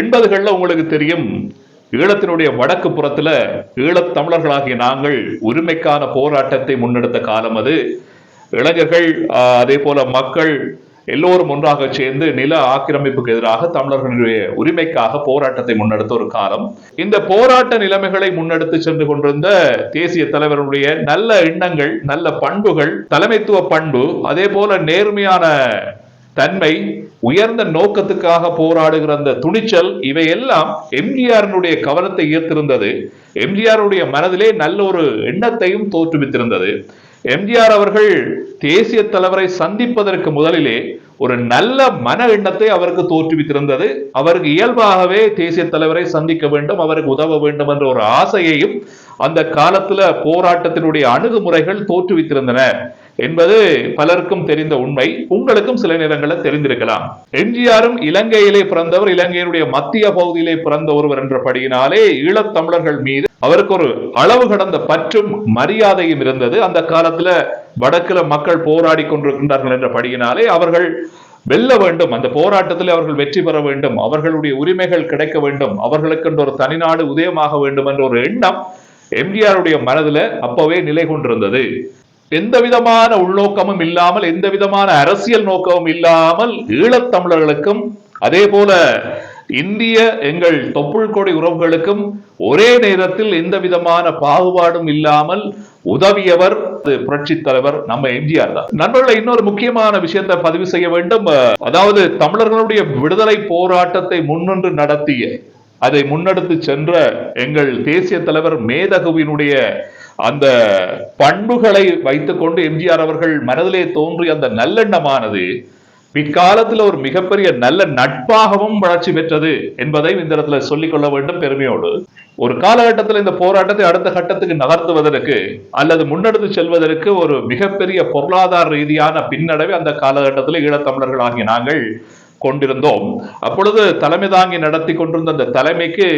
எண்பதுகளில் உங்களுக்கு தெரியும். ஈழத்தினுடைய வடக்கு புறத்துல ஈழத் தமிழர்களாகிய நாங்கள் உரிமைக்கான போராட்டத்தை முன்னெடுத்த காலம் அது. இளைஞர்கள் அதே போல மக்கள் எல்லோரும் ஒன்றாக சேர்ந்து நில ஆக்கிரமிப்புக்கு எதிராக தமிழர்களுடைய உரிமைக்காக போராட்டத்தை முன்னெடுத்த ஒரு காலம். இந்த போராட்ட நிலைமைகளை முன்னெடுத்து சென்று கொண்டிருந்த தேசிய தலைவருடைய நல்ல எண்ணங்கள் நல்ல பண்புகள் தலைமைத்துவ பண்பு அதே போல நேர்மையான தன்மை உயர்ந்த நோக்கத்துக்காக போராடுகிற அந்த துணிச்சல் இவையெல்லாம் எம்ஜிஆரினுடைய கவனத்தை ஈர்த்திருந்தது. எம்ஜிஆருடைய மனதிலே நல்ல ஒரு எண்ணத்தையும் தோற்றுவித்திருந்தது. எம்ஜிஆர் அவர்கள் தேசிய தலைவரை சந்திப்பதற்கு முதலிலே ஒரு நல்ல மன எண்ணத்தை அவருக்கு தோற்றுவித்திருந்தது. அவருக்கு இயல்பாகவே தேசிய தலைவரை சந்திக்க வேண்டும் அவருக்கு உதவ வேண்டும் என்ற ஒரு ஆசையையும் அந்த காலத்துல போராட்டத்தினுடைய அணுகுமுறைகள் தோற்றுவித்திருந்தன. என்பது பலருக்கும் தெரிந்த உண்மை. உங்களுக்கும் சில நேரங்களில் தெரிந்திருக்கலாம். எம்ஜிஆரும் இலங்கையிலே பிறந்தவர் இலங்கையினுடைய மத்திய பகுதியிலே பிறந்த ஒருவர் என்ற படியினாலே ஈழத்தமிழர்கள் மீது அவருக்கு ஒரு அளவு கடந்த பற்றும் மரியாதையும் இருந்தது. அந்த காலத்துல வடக்குல மக்கள் போராடி கொண்டிருக்கின்றார்கள் என்றபடியினாலே அவர்கள் வெல்ல வேண்டும். அந்த போராட்டத்தில் அவர்கள் வெற்றி பெற வேண்டும். அவர்களுடைய உரிமைகள் கிடைக்க வேண்டும். அவர்களுக்கென்று ஒரு தனிநாடு உதயமாக வேண்டும் என்ற ஒரு எண்ணம் எம்ஜிஆருடைய மனதுல அப்பவே நிலை கொண்டிருந்தது. எந்த விதமான உள்நோக்கமும் இல்லாமல் எந்த விதமான அரசியல் நோக்கமும் இல்லாமல் ஈழத்தமிழர்களுக்கும் அதே போல இந்திய எங்கள் தொப்புள் கொடி உறவுகளுக்கும் ஒரே நேரத்தில் எந்த விதமான பாகுபாடும் இல்லாமல் உதவியவர் புரட்சி தலைவர் நம்ம எம்ஜிஆர் தான். நண்பர்களை இன்னொரு முக்கியமான விஷயத்தை பதிவு செய்ய வேண்டும். அதாவது தமிழர்களுடைய விடுதலை போராட்டத்தை முன்னின்று நடத்திய அதை முன்னெடுத்து சென்ற எங்கள் தேசிய தலைவர் மேதகுவினுடைய அந்த பண்புகளை வைத்துக்கொண்டு எம்ஜிஆர் அவர்கள் மனதிலே தோன்றிய அந்த நல்லெண்ணமானது பிற்காலத்தில் ஒரு மிகப்பெரிய நல்ல நட்பாகவும் வளர்ச்சி பெற்றது என்பதையும் இந்த இடத்துல சொல்லிக் கொள்ள வேண்டும் பெருமையோடு. ஒரு காலகட்டத்தில் இந்த போராட்டத்தை அடுத்த கட்டத்துக்கு நகர்த்துவதற்கு அல்லது முன்னெடுத்து செல்வதற்கு ஒரு மிகப்பெரிய பொருளாதார ரீதியான பின்னடைவை அந்த காலகட்டத்தில் ஈழத்தமிழர்கள் ஆகிய நாங்கள் கொண்டிருந்தோம். அப்பொழுது தலைமை தாங்கி நடத்தி கொண்டிருந்த அந்த தலைமைக்கு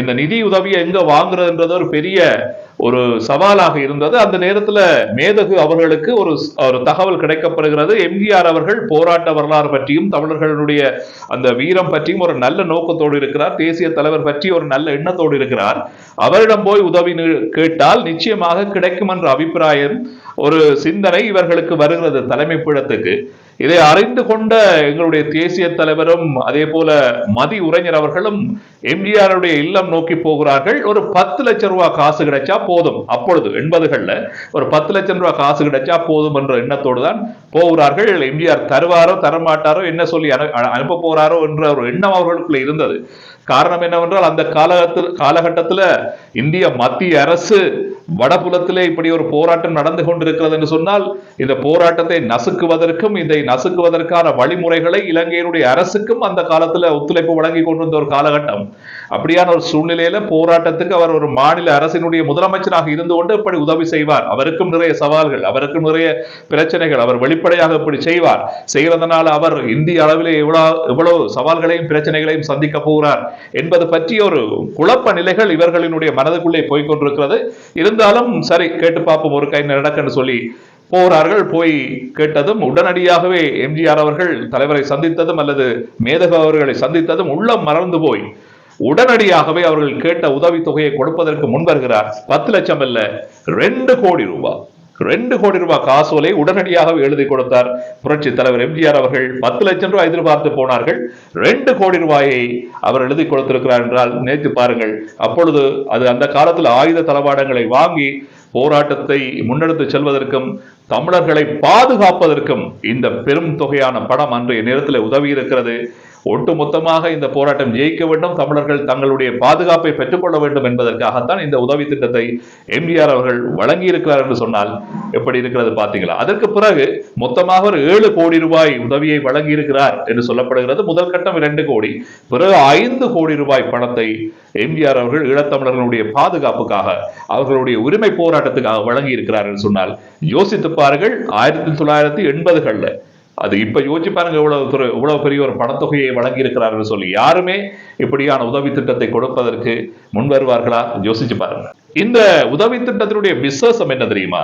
இந்த நிதி உதவியை எங்க வாங்குறதுன்றது ஒரு பெரிய ஒரு சவாலாக இருந்தது. அந்த நேரத்துல மேதகு அவர்களுக்கு ஒரு ஒரு தகவல் கிடைக்கப்படுகிறது. எம்ஜிஆர் அவர்கள் போராட்ட வரலாறு பற்றியும் தமிழர்களுடைய அந்த வீரம் பற்றியும் ஒரு நல்ல நோக்கத்தோடு இருக்கிறார். தேசிய தலைவர் பற்றி ஒரு நல்ல எண்ணத்தோடு இருக்கிறார். அவரிடம் போய் உதவி கேட்டால் நிச்சயமாக கிடைக்கும் என்ற அபிப்பிராயம் ஒரு சிந்தனை இவர்களுக்கு வருகிறது தலைமை பீடத்துக்கு. இதை அறிந்து கொண்ட எங்களுடைய தேசிய தலைவரும் அதே போல மதி உரைஞர் அவர்களும் எம்ஜிஆருடைய இல்லம் நோக்கி போகிறார்கள். ஒரு பத்து லட்சம் ரூபாய் காசு கிடைச்சா போதும். அப்பொழுது எண்பதுகளில் ஒரு பத்து லட்சம் ரூபாய் காசு கிடைச்சா போதும் என்ற எண்ணத்தோடு தான் போகிறார்கள் எம்ஜிஆர் தருவாரோ தரமாட்டாரோ என்ன சொல்லி அனு- அனுப்ப போகிறாரோ என்ற ஒரு எண்ணம் அவர்களுக்குள்ள இருந்தது. காரணம் என்னவென்றால் அந்த காலகட்டத்தில் காலகட்டத்தில் இந்திய மத்திய அரசு வடபுலத்திலே இப்படி ஒரு போராட்டம் நடந்து கொண்டிருக்கிறது என்று சொன்னால் இந்த போராட்டத்தை நசுக்குவதற்கும் இதை நசுக்குவதற்கான வழிமுறைகளை இலங்கையினுடைய அரசுக்கும் அந்த காலத்தில் ஒத்துழைப்பு வழங்கி கொண்டிருந்த ஒரு காலகட்டம். அப்படியான ஒரு சூழ்நிலையில போராட்டத்துக்கு அவர் ஒரு மாநில அரசினுடைய முதலமைச்சராக இருந்து கொண்டு இப்படி உதவி செய்வார். அவருக்கும் நிறைய சவால்கள் அவருக்கும் நிறைய பிரச்சனைகள் அவர் வெளிப்படையாக இப்படி செய்வார். செய்வதனால் அவர் இந்திய அளவிலே எவ்வளவு எவ்வளவு சவால்களையும் பிரச்சனைகளையும் சந்திக்க போகிறார் என்பது பற்றிய ஒரு குழப்ப நிலைகள் இவர்களினுடைய மனதுக்குள்ளே போய்கொண்டிருக்கிறது இருந்தாலும் சரி கேட்டு பார்ப்போம் ஒரு கை நடக்குன்னு சொல்லி போகிறார்கள் போய் கேட்டதும் உடனடியாகவே எம்ஜிஆர் அவர்கள் தலைவரை சந்தித்ததும் அல்லது மேதக அவர்களை சந்தித்ததும் உள்ளம் மறந்து போய் உடனடியாகவே அவர்கள் கேட்ட உதவித்தொகையை கொடுப்பதற்கு முன்வருகிறார் பத்து லட்சம் அல்ல ரெண்டு கோடி ரூபாய். ரெண்டு கோடி ரூபாய் காசோலை உடனடியாக எழுதி கொடுத்தார். புரட்சி தலைவர் எம்ஜிஆர் அவர்கள் பத்து லட்சம் ரூபாய் எதிர்பார்த்து போனார்கள். ரெண்டு கோடி ரூபாயை அவர் எழுதி கொடுத்திருக்கிறார் என்றால் நினைத்து பாருங்கள். அப்பொழுது அது அந்த காலத்தில் ஆயுத தளவாடங்களை வாங்கி போராட்டத்தை முன்னெடுத்து செல்வதற்கும் தமிழர்களை பாதுகாப்பதற்கும் இந்த பெரும் தொகையான படம் அன்றைய நேரத்தில் உதவி இருக்கிறது ஒட்டுமொத்தமாக இந்த போராட்டம் ஜெயிக்க வேண்டும். தமிழர்கள் தங்களுடைய பாதுகாப்பை பெற்றுக்கொள்ள வேண்டும் என்பதற்காகத்தான் இந்த உதவி திட்டத்தை எம்ஜிஆர் அவர்கள் வழங்கி இருக்கிறார் என்று சொன்னால் எப்படி இருக்கிறது பார்த்தீங்களா? அதற்கு பிறகு மொத்தமாக ஒரு ஏழு கோடி ரூபாய் உதவியை வழங்கி இருக்கிறார் என்று சொல்லப்படுகிறது. முதல் கட்டம் இரண்டு கோடி. பிறகு ஐந்து கோடி ரூபாய் பணத்தை எம்ஜிஆர் அவர்கள் ஈழத்தமிழர்களுடைய பாதுகாப்புக்காக அவர்களுடைய உரிமை போராட்டத்துக்காக வழங்கி இருக்கிறார் என்று சொன்னால் யோசித்து பாருங்கள். ஆயிரத்தி தொள்ளாயிரத்தி எண்பதுகளில் அது இப்ப யோசிச்சு பாருங்க இவ்வளவு துறை இவ்வளவு பெரிய ஒரு பணத்தொகையை வழங்கியிருக்கிறார்கள் சொல்லி. யாருமே இப்படியான உதவி திட்டத்தை கொடுப்பதற்கு முன் வருவார்களா? யோசிச்சு பாருங்க. இந்த உதவி திட்டத்தினுடைய விசேஷம் என்ன தெரியுமா?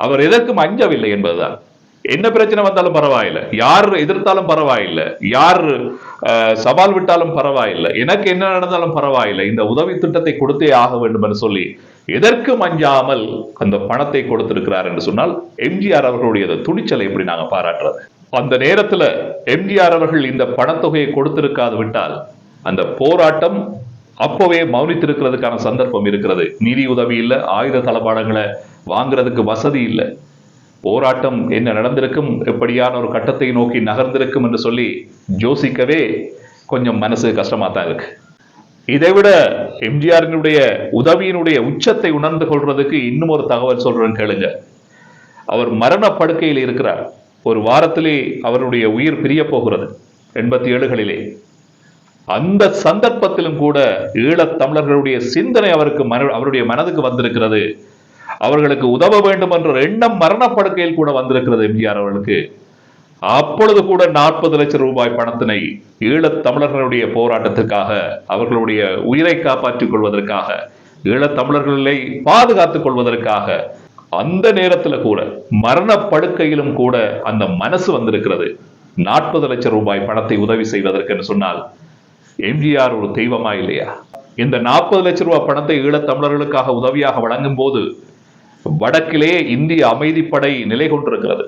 அவர் எதற்கும் அஞ்சவில்லை என்பதுதான். என்ன பிரச்சனை வந்தாலும் பரவாயில்லை. யார் எதிர்த்தாலும் பரவாயில்லை. யார் அஹ், சவால் விட்டாலும் பரவாயில்லை. எனக்கு என்ன நடந்தாலும் பரவாயில்லை. இந்த உதவி திட்டத்தை கொடுத்தே ஆக வேண்டும் என்று சொல்லி எதற்கும் அஞ்சாமல் அந்த பணத்தை கொடுத்திருக்கிறார் என்று சொன்னால் எம்ஜிஆர் அவர்களுடைய துணிச்சலை எப்படி நாங்க பாராட்டுறது? அந்த நேரத்துல எம்ஜிஆர் அவர்கள் இந்த பணத்தொகையை கொடுத்திருக்காது விட்டால் அந்த போராட்டம் அப்போவே மௌனித்திருக்கிறதுக்கான சந்தர்ப்பம் இருக்கிறது. நிதி உதவி இல்லை ஆயுத தளபாடங்களை வாங்குறதுக்கு வசதி இல்லை. போராட்டம் என்ன நடந்திருக்கும் எப்படியான ஒரு கட்டத்தை நோக்கி நகர்ந்திருக்கும் என்று சொல்லி யோசிக்கவே கொஞ்சம் மனசு கஷ்டமாக தான் இருக்கு இதைவிட எம்ஜிஆரினுடைய உதவியினுடைய உச்சத்தை உணர்ந்து கொள்றதுக்கு இன்னும் ஒரு தகவல் சொல்றேன் கேளுங்க. அவர் மரண படுக்கையில் இருக்கிறார். ஒரு வாரத்திலே அவருடைய உயிர் பிரிய போகிறது எண்பத்தி ஏழுகளிலே அந்த சந்தர்ப்பத்திலும் கூட ஈழத் தமிழர்களுடைய சிந்தனை அவருக்கு மன அவருடைய மனதுக்கு வந்திருக்கிறது. அவர்களுக்கு உதவ வேண்டும் என்ற எண்ணம் மரணப்படுக்கையில் கூட வந்திருக்கிறது எம்ஜிஆர் அவர்களுக்கு. அப்பொழுது கூட நாற்பது லட்சம் ரூபாய் பணத்தினை ஈழத் தமிழர்களுடைய போராட்டத்துக்காக அவர்களுடைய உயிரை காப்பாற்றிக் கொள்வதற்காக ஈழத் தமிழர்களை பாதுகாத்துக் கொள்வதற்காக அந்த நேரத்துல கூட மரணப்படுக்கையிலும் கூட அந்த மனசு வந்திருக்கிறது. நாற்பது லட்சம் ரூபாய் பணத்தை உதவி செய்வதற்குன்னு சொன்னால் எம்ஜிஆர் ஒரு தெய்வமா இல்லையா? இந்த நாற்பது லட்சம் ரூபாய் பணத்தை ஈழத் தமிழர்களுக்காக உதவியாக வழங்கும் போது வடக்கிலே இந்திய அமைதிப்படை நிலை கொண்டிருக்கிறது